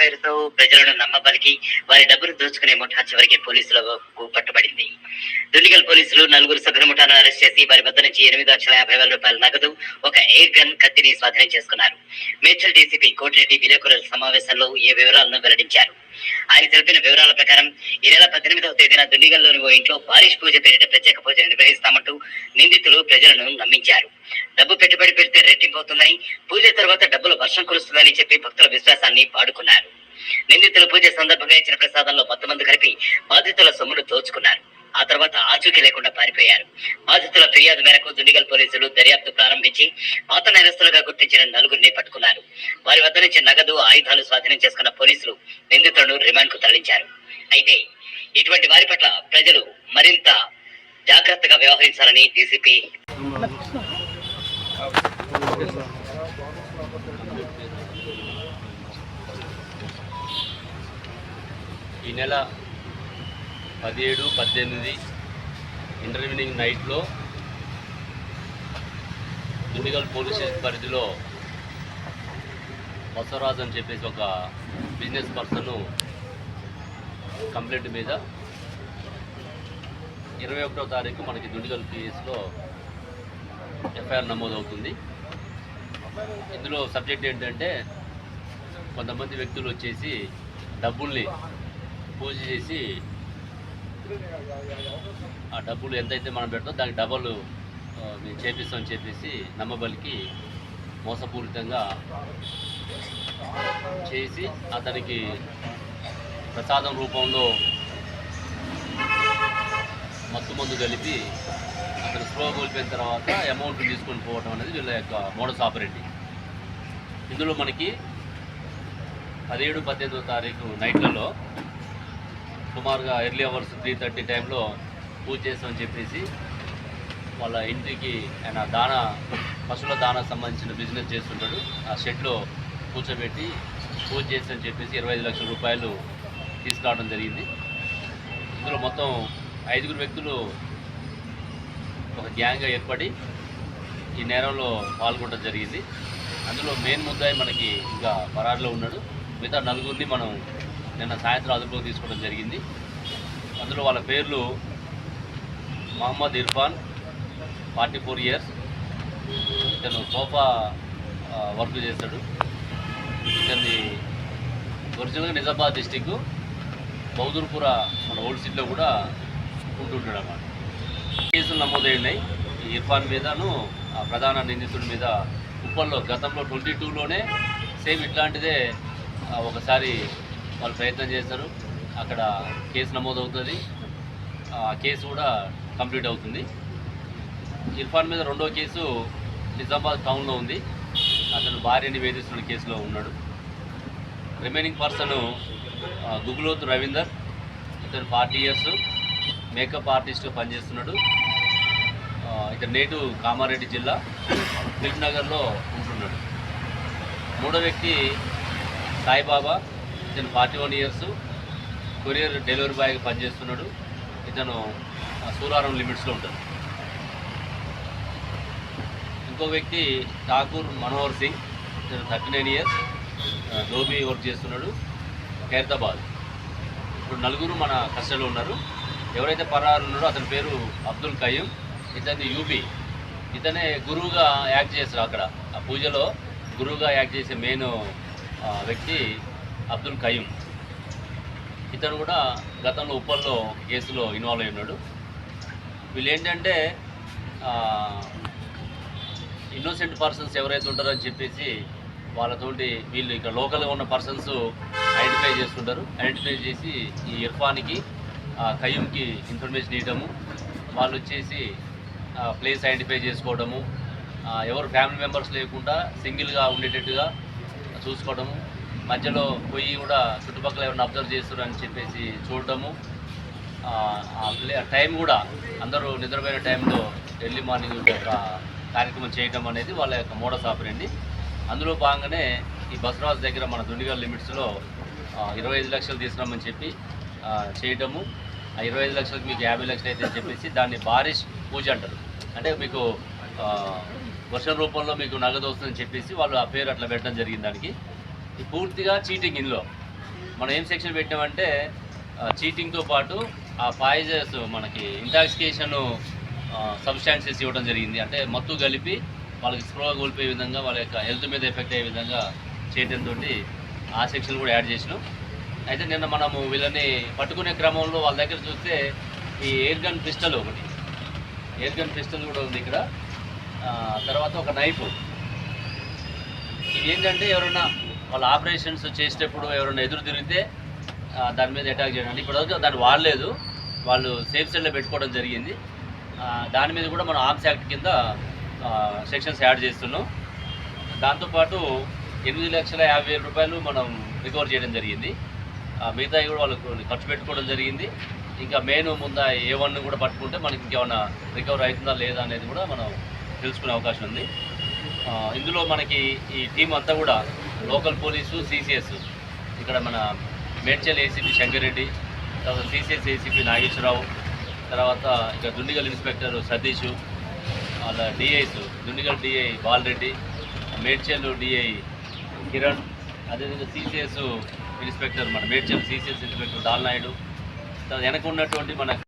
పేరుతో ప్రజలను నమ్మబలికి వారి డబ్బులు దోచుకునే ముఠా చివరికి పోలీసులకు పట్టుబడింది. దుండిగల్ పోలీసులు నలుగురు సభ్యుల ముఠాను అరెస్ట్ చేసి వారి వద్ద నుంచి ఎనిమిది లక్షల యాభై వేల రూపాయల నగదు ఒక ఎయిర్ గన్ కత్తిని స్వాధీనం చేసుకున్నారు. మేడ్చల్ డీసీపీ కోటిరెడ్డి విలేకరుల సమావేశంలో ఈ వివరాలను వెల్లడించారు? ఆయన తెలిపిన వివరాల ప్రకారం ఈ నెల పద్దెనిమిదవ తేదీన దుండిగల్లోని ఓ ఇంట్లో బారిష్ పూజ పేరిట ప్రత్యేక పూజ నిర్వహిస్తామంటూ నిందితులు ప్రజలను నమ్మించారు. డబ్బు పెట్టుబడి పెడితే రెట్టింపోతుందని పూజ తర్వాత డబ్బులు వర్షం కురుస్తుందని చెప్పి భక్తుల విశ్వాసాన్ని పాడుకున్నారు. నిందితులు పూజ సందర్భంగా ఇచ్చిన ప్రసాదంలో మొత్తం మంది కలిపి బాధితుల సొమ్మును దోచుకున్నారు. ఆ తర్వాత ఆచూకీ లేకుండా పారిపోయారు. బాధితుల ఫిర్యాదు మేరకు దుండిగల్ పోలీసులు దర్యాప్తు ప్రారంభించి పాత నేరస్తులుగా గుర్తించిన నలుగురిని పట్టుకున్నారు. వారి వద్ద నుంచి నగదు ఆయుధాలు స్వాధీనం చేసుకున్న పోలీసులు నిందితులను రిమాండ్కు తరలించారు. అయితే ఇటువంటి వారి పట్ల ప్రజలు మరింత జాగ్రత్తగా వ్యవహరించాలని డీసీపీ ఈ నెల పదిహేడు పద్దెనిమిది ఇంటర్వ్యూనింగ్ నైట్లో దుండిగల్ పోలీస్ స్టేషన్ పరిధిలో బసవరాజు అని చెప్పేసి ఒక బిజినెస్ పర్సన్ కంప్లైంట్ మీద ఇరవై ఒకటో తారీఖు మనకి దుండిగల్ కేసులో ఎఫ్ఐఆర్ నమోదవుతుంది. ఇందులో సబ్జెక్ట్ ఏంటంటే కొంతమంది వ్యక్తులు వచ్చేసి డబ్బుల్ని పూజ చేసి ఆ డబ్బులు ఎంతైతే మనం పెడతాం దానికి డబల్ మేము చేపిస్తామని చెప్పేసి నమ్మబలికి మోసపూరితంగా చేసి అతనికి ప్రసాదం రూపంలో మత్తు మందు కలిపి అతను స్లో కోల్పోయిన తర్వాత అమౌంట్ తీసుకొని పోవడం అనేది వీళ్ళ యొక్క మోడస్ ఆపరేటింగ్ ఇందులో మనకి పదిహేడు పద్దెనిమిదో తారీఖు నైట్లలో సుమారుగా ఎర్లీ అవర్స్ త్రీ థర్టీ టైంలో పూజ చేస్తామని చెప్పేసి వాళ్ళ ఇంటికి ఆయన దాన పశువుల దానా సంబంధించిన బిజినెస్ చేస్తుంటాడు. ఆ షెడ్లో కూర్చోబెట్టి పూజ చేస్తామని చెప్పేసి ఇరవై ఐదు లక్షల రూపాయలు తీసుకురావడం జరిగింది. ఇందులో మొత్తం ఐదుగురు వ్యక్తులు ఒక గ్యాంగ్గా ఏర్పడి ఈ నేరంలో పాల్గొనడం జరిగింది. అందులో మెయిన్ ముద్దాయి మనకి ఇంకా పరారులో ఉన్నాడు. మిగతా నలుగురిని మనం నిన్న సాయంత్రం అదుపులోకి తీసుకోవడం జరిగింది. అందులో వాళ్ళ పేర్లు Mohammed Irfan forty four years. ఇతను సోఫా వర్క్ చేస్తాడు. ఇతన్ని ఒరిజినల్గా నిజామాబాద్ డిస్టిక్ బౌదూర్పుర మన ఓల్డ్ సిటీలో కూడా ఉంటుంటాడు అన్నమాట కేసులు నమోదయ్యాయి ఈ ఇర్ఫాన్ మీదను ఆ ప్రధాన నిందితుడి మీద ఉప్పల్లో గతంలో ట్వంటీ టూలోనే సేమ్ ఇట్లాంటిదే ఒకసారి వాళ్ళు ప్రయత్నం చేస్తారు అక్కడ కేసు నమోదవుతుంది. ఆ కేసు కూడా కంప్లీట్ అవుతుంది. ఇర్ఫాన్ మీద రెండో కేసు నిజామాబాద్ టౌన్లో ఉంది. అతను భార్యని వేధిస్తున్న కేసులో ఉన్నాడు. Remaining person Guguloth Ravinder. ఇతను ఫార్టీ ఇయర్స్ మేకప్ ఆర్టిస్ట్గా పనిచేస్తున్నాడు. ఇతను నేటు కామారెడ్డి జిల్లా. ఫిల్మ్ నగర్లో ఉంటున్నాడు. మూడో వ్యక్తి సాయిబాబా ఇతను forty one years courier delivery బాయ్గా పనిచేస్తున్నాడు. ఇతను సూరారం లిమిట్స్లో ఉంటాడు. ఇంకో వ్యక్తి ఠాకూర్ మనోహర్ సింగ్ ఇతను thirty nine years dhobi work చేస్తున్నాడు ఖైరతాబాద్. ఇప్పుడు నలుగురు మన కస్టడీలో ఉన్నారు. ఎవరైతే పరారు ఉన్నాడో అతని పేరు అబ్దుల్ కయ్యం ఇతని యూబీ ఇతనే గురువుగా యాక్ట్ చేశారు అక్కడ. ఆ పూజలో గురువుగా యాక్ట్ చేసే మెయిన్ వ్యక్తి అబ్దుల్ కయ్యం ఇతను కూడా గతంలో ఉప్పల్లో కేసులో ఇన్వాల్వ్ అయి ఉన్నాడు. వీళ్ళు ఏంటంటే ఇన్నోసెంట్ పర్సన్స్ ఎవరైతే ఉంటారో అని చెప్పేసి వాళ్ళతోటి వీళ్ళు ఇక్కడ లోకల్గా ఉన్న పర్సన్స్ ఐడెంటిఫై చేస్తుంటారు ఐడెంటిఫై చేసి ఈ ఇర్ఫాన్కి ఆ, ఇన్ఫర్మేషన్ ఇవ్వడము. వాళ్ళు వచ్చేసి ప్లేస్ ఐడెంటిఫై చేసుకోవడము ఎవరు ఫ్యామిలీ మెంబర్స్ లేకుండా సింగిల్గా ఉండేటట్టుగా చూసుకోవడము మధ్యలో పోయి కూడా చుట్టుపక్కల ఏమైనా అబ్జర్వ్ చేస్తున్నారని చెప్పేసి చూడటము ఆ, టైం కూడా అందరూ నిద్రపోయిన టైంలో ఎర్లీ మార్నింగ్ ఒక కార్యక్రమం చేయడం అనేది వాళ్ళ యొక్క మోడస్ ఆపరండి అందులో భాగంగానే ఈ బస్రాజ్ దగ్గర మన దుండిగల్ లిమిట్స్లో ఇరవై ఐదు లక్షలు తీసుకురామని చెప్పి చేయటము ఆ ఇరవై ఐదు లక్షలకు మీకు యాభై లక్షలు అయితే అని చెప్పేసి దాన్ని బారిష్ పూజ అంటారు. అంటే మీకు వర్షం రూపంలో మీకు నగదు వస్తుందని చెప్పేసి వాళ్ళు ఆ పేరు అట్లా పెట్టడం జరిగింది దానికి. పూర్తిగా చీటింగ్ ఇందులో. మనం ఏం సెక్షన్ పెట్టామంటే చీటింగ్తో పాటు ఆ పాయిజర్స్ మనకి ఇంటాక్సికేషన్ సబ్స్టాన్సెస్ ఇవ్వడం జరిగింది. అంటే మత్తు కలిపి వాళ్ళకి స్ప్రో కోల్పోయే విధంగా వాళ్ళ యొక్క హెల్త్ మీద ఎఫెక్ట్ అయ్యే విధంగా చేయడంతో ఆ సెక్షన్ కూడా యాడ్ చేసినాం. అయితే నిన్న మనము వీళ్ళని పట్టుకునే క్రమంలో వాళ్ళ దగ్గర చూస్తే ఈ ఎయిర్ గన్ పిస్టల్ ఒకటి. ఎయిర్ గన్ పిస్టల్ కూడా ఉంది ఇక్కడ. తర్వాత ఒక నైఫ్ ఇది ఏంటంటే ఎవరైనా వాళ్ళ ఆపరేషన్స్ చేసేటప్పుడు ఎవరైనా ఎదురు తిరిగితే దాని మీద అటాక్ చేయడం. ఇప్పటివరకు దాన్ని వాడలేదు. వాళ్ళు సేఫ్ సెల్లో పెట్టుకోవడం జరిగింది. దాని మీద కూడా మనం ఆర్మ్స్ యాక్ట్ కింద సెక్షన్స్ యాడ్ చేస్తున్నాం. దాంతోపాటు ఎనిమిది లక్షల యాభై వేల రూపాయలు మనం రికవర్ చేయడం జరిగింది. మిగతా కూడా వాళ్ళు ఖర్చు పెట్టుకోవడం జరిగింది. ఇంకా మెయిన్ ముందు ఏ వన్ కూడా పట్టుకుంటే మనకి ఇంకేమైనా రికవర్ అవుతుందా లేదా అనేది కూడా మనం తెలుసుకునే అవకాశం ఉంది. ఇందులో మనకి ఈ టీం అంతా కూడా లోకల్ పోలీసు సిసిఎస్ ఇక్కడ మన మేడ్చల్ ఏసీపీ శంకరెడ్డి తర్వాత సిసిఎస్ ఏసీపీ నాగేశ్వరరావు తర్వాత ఇక్కడ దుండిగల్ ఇన్స్పెక్టర్ సతీష్ అలా DIs Dundigal DI Balareddy Medchal DI Kiran అదేవిధంగా సిసిఎస్ ఇన్స్పెక్టర్ మన మేడ్చల్ సిసిఎస్ ఇన్స్పెక్టర్ దాల్నాయుడు తర్వాత వెనక ఉన్నటువంటి మన